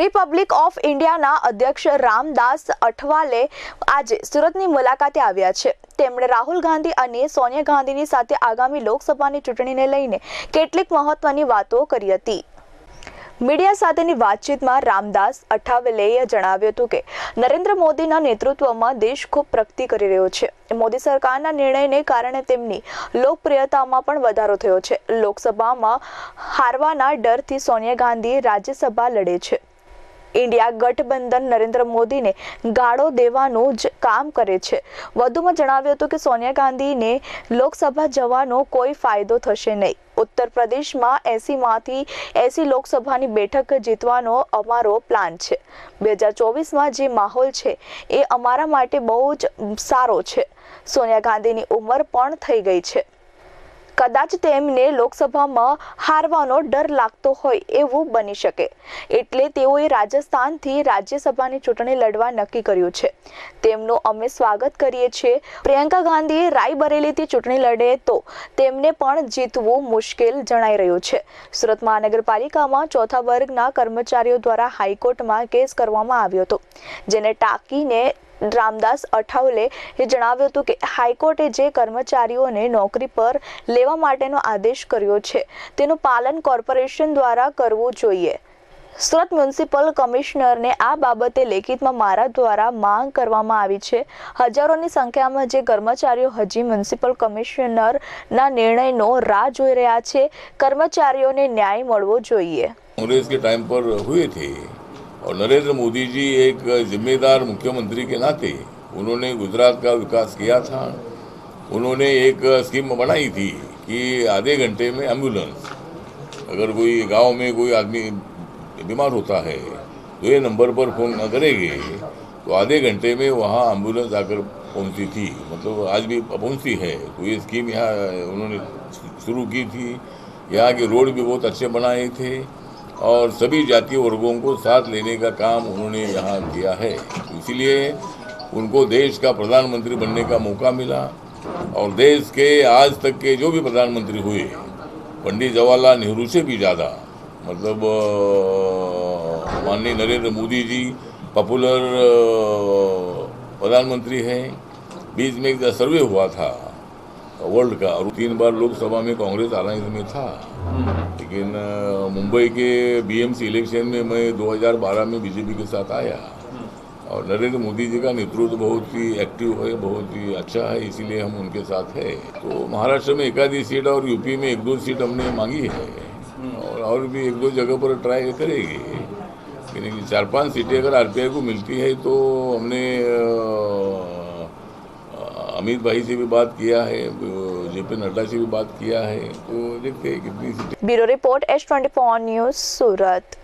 Republic of ઇન્ડિયાના અધ્યક્ષ રામદાસ અઠવાલે આજે સુરતની મુલાકાતે આવ્યા છે. તેમણે રાહુલ ગાંધી અને સોનિયા ગાંધીની સાથે આગામી લોકસભાની ચૂંટણીને લઈને કેટલીક મહત્વની વાતો કરી હતી. મીડિયા સાથેની વાતચીતમાં રામદાસ અઠાવલેએ જણાવ્યું હતું કે, નરેન્દ્ર મોદીના નેતૃત્વમાં દેશ ખૂબ પ્રગતિ કરી રહ્યો છે. મોદી સરકારના નિર્ણયને કારણે તેમની લોકપ્રિયતામાં પણ વધારો થયો છે. લોકસભામાં હારવાના ડરથી સોનિયા ગાંધી રાજ્યસભા લડે છે. ઇન્ડિયા ગઠબંધન નરેન્દ્ર મોદીને ગાળો દેવાનું જ કામ કરે છે. વધુમાં જણાવ્યું હતું કે સોનિયા ગાંધીને લોકસભા જવાનો કોઈ ફાયદો થશે નહીં. ઉત્તર પ્રદેશમાં એસીમાંથી એસી લોકસભાની બેઠક જીતવાનો અમારો પ્લાન છે. બે હજાર ચોવીસમાં જે માહોલ છે એ અમારા માટે બહુ જ સારો છે. સોનિયા ગાંધીની ઉંમર પણ થઈ ગઈ છે. કદાચ તેમને લોકસભામાં હારવાનો ડર લાગતો હોય એવું બની શકે. એટલે તેઓએ રાજસ્થાનથી રાજ્યસભાની ચૂંટણી લડવા નક્કી કર્યું છે. તેમનું અમે સ્વાગત કરીએ છીએ. પ્રિયંકા ગાંધીએ રાયબરેલીથી ચૂંટણી લડે તો તેમને પણ જીતવું મુશ્કેલ જણાઈ રહ્યું છે. સુરત મહાનગરપાલિકામાં ચોથા વર્ગના કર્મચારીઓ દ્વારા હાઈકોર્ટમાં કેસ કરવામાં આવ્યો હતો, જેને ટાંકીને રામદાસ અઠાવલે એ જણાવ્યું હતું કે હાઈકોર્ટે જે કર્મચારીઓને નોકરી પર લેવા માટેનો આદેશ કર્યો છે, તેનું પાલન કોર્પોરેશન દ્વારા કરવું જોઈએ. સુરત મ્યુનિસિપલ કમિશનરને આ બાબતે લેખિતમાં મારા દ્વારા માંગ કરવામાં આવી છે. હજારોની સંખ્યામાં જે કર્મચારીઓ હજી મ્યુનિસિપલ કમિશનરના નિર્ણયનો રાહ જોઈ રહ્યા છે, કર્મચારીઓને ન્યાય મળવો જોઈએ. કોંગ્રેસ કે ટાઈમ પર હુઈ થી और नरेंद्र मोदी जी एक जिम्मेदार मुख्यमंत्री के नाते उन्होंने गुजरात का विकास किया था। उन्होंने एक स्कीम बनाई थी कि आधे घंटे में एंबुलेंस, अगर कोई गाँव में कोई आदमी बीमार होता है तो ये नंबर पर फ़ोन न करेंगे तो आधे घंटे में वहाँ एंबुलेंस आकर पहुँचती थी। मतलब आज भी पहुँचती है तो ये स्कीम यहाँ उन्होंने शुरू की थी। यहाँ के रोड भी बहुत अच्छे बनाए थे। और सभी जातीय वर्गों को साथ लेने का काम उन्होंने यहाँ किया है। इसीलिए उनको देश का प्रधानमंत्री बनने का मौका मिला और देश के आज तक के जो भी प्रधानमंत्री हुए, पंडित जवाहरलाल नेहरू से भी ज़्यादा मतलब माननीय नरेंद्र मोदी जी पॉपुलर प्रधानमंत्री हैं। बीच में एक सर्वे हुआ था वर्ल्ड का। और तीन बार लोकसभा में कांग्रेस अलायंस में था। लेकिन मुंबई के बीएमसी इलेक्शन में मैं 2012 में बीजेपी के साथ आया। और नरेंद्र मोदी जी का नेतृत्व बहुत ही एक्टिव है, बहुत ही अच्छा है, इसीलिए हम उनके साथ है। तो महाराष्ट्र में एकाधी सीट और यूपी में एक दो सीट हमने मांगी है। और और भी एक दो जगह पर ट्राई करेंगे। लेकिन चार पाँच सीटें अगर आरपीआई को मिलती है तो हमने अमित भाई से भी बात किया है जेपी नड्डा से भी बात किया है तो देखते हैं कितनी bureau report H twenty news Surat